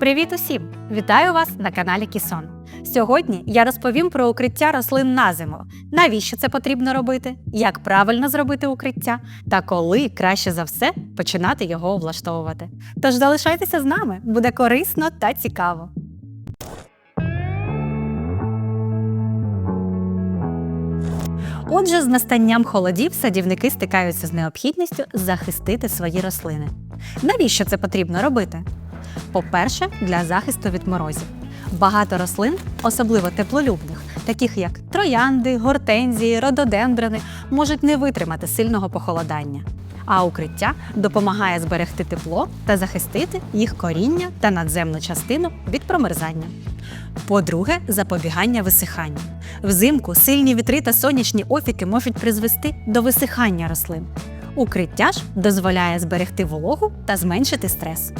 Привіт усім! Вітаю вас на каналі Кісон. Сьогодні я розповім про укриття рослин на зиму, навіщо це потрібно робити, як правильно зробити укриття та коли краще за все починати його облаштовувати. Тож залишайтеся з нами, буде корисно та цікаво. Отже, з настанням холодів садівники стикаються з необхідністю захистити свої рослини. Навіщо це потрібно робити? По-перше, для захисту від морозів. Багато рослин, особливо теплолюбних, таких як троянди, гортензії, рододендрони, можуть не витримати сильного похолодання. А укриття допомагає зберегти тепло та захистити їх коріння та надземну частину від промерзання. По-друге, запобігання висиханню. Взимку сильні вітри та сонячні офіки можуть призвести до висихання рослин. Укриття ж дозволяє зберегти вологу та зменшити стрес.